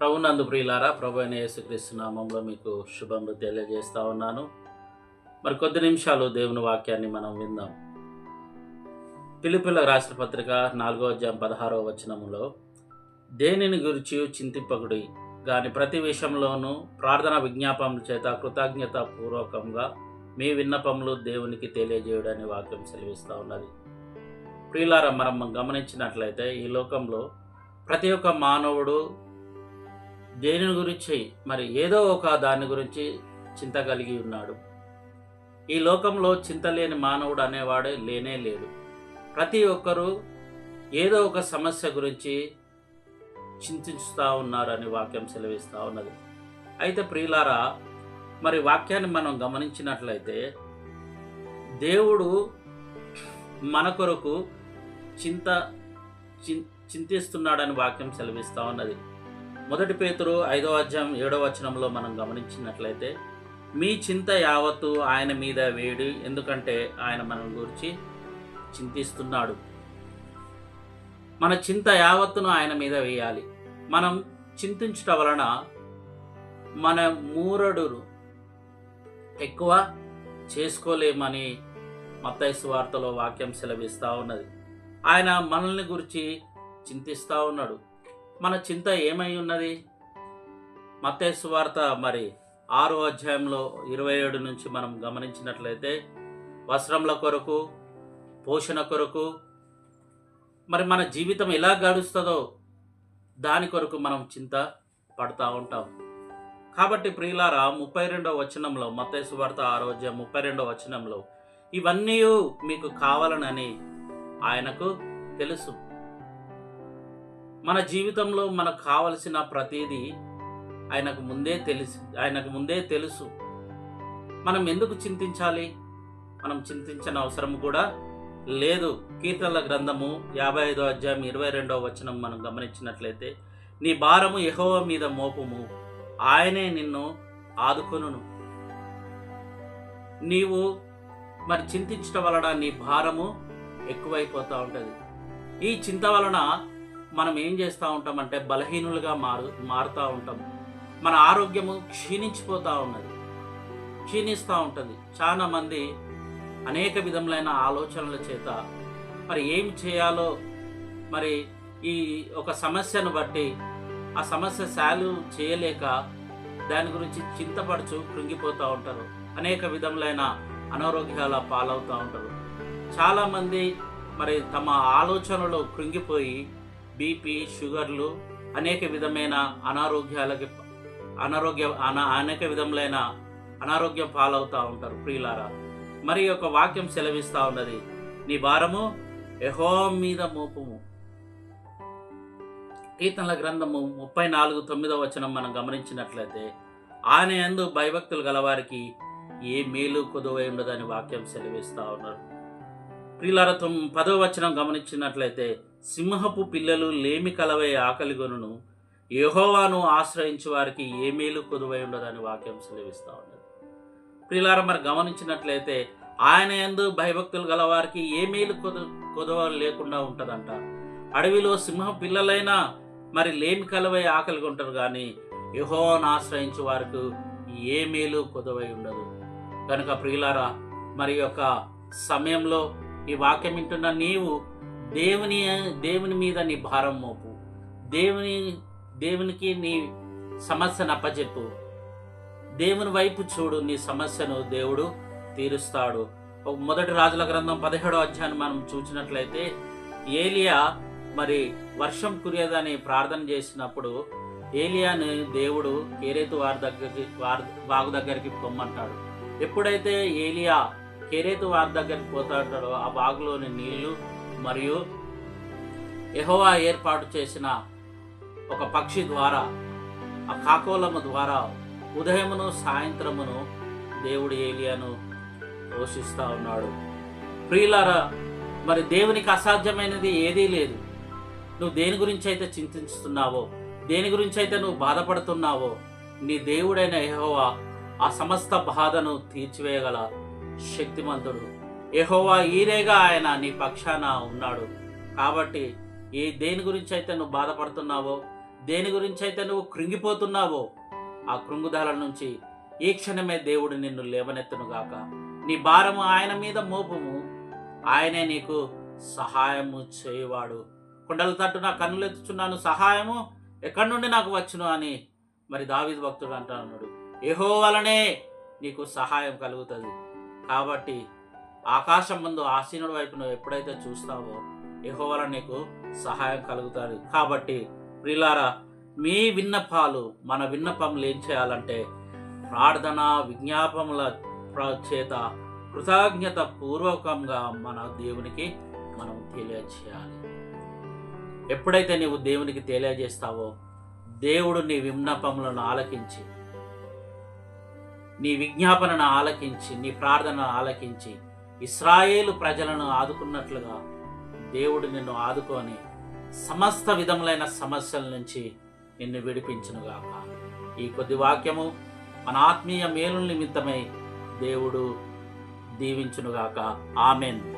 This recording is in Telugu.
ప్రభునందు ప్రియులారా ప్రభు అయిన యేసుక్రీస్తు నామంలో మీకు శుభములు తెలియజేస్తా ఉన్నాను. మరి కొద్ది నిమిషాలు దేవుని వాక్యాన్ని మనం విందాం. పిలుపుల రాష్ట్రపత్రిక నాలుగో అధ్యాయం పదహారవ వచనములో దేనిని గురించి చింతింపకుడి? గాని ప్రతి విషయంలోనూ ప్రార్థన విజ్ఞాపముల చేత కృతజ్ఞత పూర్వకంగా మీ విన్నపములు దేవునికి తెలియజేయడని వాక్యం సెలవిస్తూ ఉన్నది. ప్రియులారా మనం గమనించినట్లయితే ఈ లోకంలో ప్రతి ఒక్క మానవుడు దేని గురించి? మరి ఏదో ఒక దాని గురించి చింత కలిగి ఉన్నాడు. ఈ లోకంలో చింత లేని మానవుడు అనేవాడే లేనే లేడు. ప్రతి ఒక్కరూ ఏదో ఒక సమస్య గురించి చింతిస్తూ ఉన్నారు అని వాక్యం సెలవిస్తూ ఉన్నది. అయితే ప్రియులారా మరి వాక్యాన్ని మనం గమనించినట్లయితే దేవుడు మన కొరకు చింత చిం చింతిస్తున్నాడని వాక్యం సెలవిస్తూ ఉన్నది. మొదటి పేతురు ఐదవ అధ్యాయం ఏడవ వచనంలో మనం గమనించినట్లయితే మీ చింత యావత్తు ఆయన మీద వేడి ఎందుకంటే ఆయన మన గురించి చింతిస్తున్నాడు. మన చింత యావత్తును ఆయన మీద వేయాలి. మనం చింతించటం వలన మన మూరడు ఎక్కువ చేసుకోలేమని మత్తైసు వార్తలో వాక్యం సెలవిస్తూ ఉన్నది. ఆయన మనల్ని గురించి చింతిస్తూ ఉన్నాడు. మన చింత ఏమై ఉన్నది? మత్తైసు వార్త మరి ఆరో అధ్యాయంలో ఇరవై ఏడు నుంచి మనం గమనించినట్లయితే వస్త్రముల కొరకు పోషణ కొరకు మరి మన జీవితం ఎలా గడుస్తుందో దాని కొరకు మనం చింత పడుతూ ఉంటాం. కాబట్టి ప్రియులారా ముప్పై రెండవ వచనంలో మతేసు వార్త ఆరో ముప్పై రెండవ వచనంలో ఇవన్నీ మీకు కావాలనని ఆయనకు తెలుసు. మన జీవితంలో మనకు కావలసిన ప్రతిదీ ఆయనకు ముందే తెలుసు ఆయనకు ముందే తెలుసు. మనం ఎందుకు చింతించాలి? మనం చింతించిన అవసరం కూడా లేదు. కీర్తనల గ్రంథము యాభై ఐదో అధ్యాయం ఇరవై రెండవ వచనం మనం గమనించినట్లయితే నీ భారము ఎహోవ మీద మోపము. ఆయనే నిన్ను ఆదుకొనును. నీవు మరి చింతించడం వలన నీ భారము ఎక్కువైపోతూ ఉంటుంది. ఈ చింత వలన మనం ఏం చేస్తూ ఉంటామంటే బలహీనులుగా మారు మారుతూ ఉంటాం. మన ఆరోగ్యము క్షీణించిపోతూ ఉన్నది. క్షీణిస్తూ ఉంటుంది. చాలా మంది అనేక విధములైన ఆలోచనల చేత మరి ఏం చేయాలో మరి ఈ ఒక సమస్యను బట్టి ఆ సమస్య సాల్వ్ చేయలేక దాని గురించి చింతపడుచు కృంగిపోతూ ఉంటారు. అనేక విధములైన అనారోగ్యాల పాలవుతూ ఉంటారు. చాలామంది మరి తమ ఆలోచనలు కృంగిపోయి బీపీ షుగర్లు అనేక విధమైన అనారోగ్యాలకి అనారోగ్య అనేక విధములైన అనారోగ్యం పాలవుతూ ఉంటారు ప్రియులారా. మరి యొక్క వాక్యం సెలవిస్తూ ఉన్నది నీ భారము యహో మీద మోపము. కీర్తనల గ్రంథము ముప్పై నాలుగు తొమ్మిదవ వచనం మనం గమనించినట్లయితే ఆయన యందు భయభక్తులు గలవారికి ఏ మేలు కొదువై ఉండదని వాక్యం సెలవిస్తూ ఉన్నారు. ప్రియులార తొమ్ పదవ వచనం గమనించినట్లయితే సింహపు పిల్లలు లేమి కలవై ఆకలిగొనును యహోవాను ఆశ్రయించే వారికి ఏ మేలు కొదువై ఉండదని వాక్యం సెలవిస్తూ ఉన్నది. ప్రియులార మరి గమనించినట్లయితే ఆయన ఎందు భయభక్తులు గలవారికి ఏ మేలు కొదు కొదవ లేకుండా ఉంటుందంట. అడవిలో సింహ పిల్లలైనా మరి లేమి కలవై ఆకలిగా ఉంటారు కానీ యహోవాను ఆశ్రయించే వారికి ఏ మేలు కొదవై ఉండదు. కనుక ప్రియులారా మరి యొక్క సమయంలో ఈ వాక్యం వింటున్న నీవు దేవుని దేవుని మీద నీ భారం మోపు. దేవుని దేవునికి నీ సమస్యను అప్పచెప్పు. దేవుని వైపు చూడు నీ సమస్యను దేవుడు తీరుస్తాడు. మొదటి రాజుల గ్రంథం పదిహేడో అధ్యాయాన్ని మనం చూసినట్లయితే ఏలియా మరి వర్షం కురియదని ప్రార్థన చేసినప్పుడు ఏలియాని దేవుడు కేరేతు వారి దగ్గరికి వారి వాగు దగ్గరికి పొమ్మంటాడు. ఎప్పుడైతే ఏలియా కేరేతు వారి దగ్గరికి పోతాడో ఆ వాగులోని నీళ్ళు మరియు ఎహోవా ఏర్పాటు చేసిన ఒక పక్షి ద్వారా ఆ కాకోలము ద్వారా ఉదయమును సాయంత్రమును దేవుడు ఏలియాను పోషిస్తూ ఉన్నాడు. ప్రియులారా మరి దేవునికి అసాధ్యమైనది ఏదీ లేదు. నువ్వు దేని గురించి అయితే చింతిస్తున్నావో దేని గురించి అయితే నువ్వు బాధపడుతున్నావో నీ దేవుడైన ఎహోవా ఆ సమస్త బాధను తీర్చివేయగల శక్తిమంతుడు ఎహోవా ఈరేగా ఆయన నీ పక్షాన ఉన్నాడు. కాబట్టి ఏ దేని గురించి అయితే నువ్వు బాధపడుతున్నావో దేని గురించి అయితే నువ్వు కృంగిపోతున్నావో ఆ కృంగుదల నుంచి ఈ క్షణమే దేవుడు నిన్ను లేవనెత్తునుగాక నీ భారము ఆయన మీద మోపము. ఆయనే నీకు సహాయము చేయవాడు. కొండల తట్టు నా కన్నులు ఎత్తుచున్నాను సహాయము ఎక్కడి నుండి నాకు వచ్చును అని మరి దావిద్ భక్తుడు అంటున్నాడు ఏహో వలనే నీకు సహాయం కలుగుతుంది. కాబట్టి ఆకాశం ముందు ఆసీనుడి వైపు నువ్వు ఎప్పుడైతే చూస్తావో ఏహో నీకు సహాయం కలుగుతాడు కాబట్టి ప్రిలారా మీ విన్నపాలు మన విన్నపములు ఏం చేయాలంటే ప్రార్థన విజ్ఞాపముల చేత కృతజ్ఞత పూర్వకంగా మన దేవునికి మనం తెలియజేయాలి. ఎప్పుడైతే నీవు దేవునికి తెలియజేస్తావో దేవుడు నీ విన్నపములను ఆలకించి నీ విజ్ఞాపనను ఆలకించి నీ ప్రార్థనను ఆలకించి ఇస్రాయేలు ప్రజలను ఆదుకున్నట్లుగా దేవుడు నిన్ను ఆదుకొని సమస్త విధములైన సమస్యల నుంచి నిన్ను విడిపించునుగాక. ఈ కొద్ది వాక్యము మన ఆత్మీయ మేలు నిమిత్తమై దేవుడు దీవించునుగాక. ఆమెన్.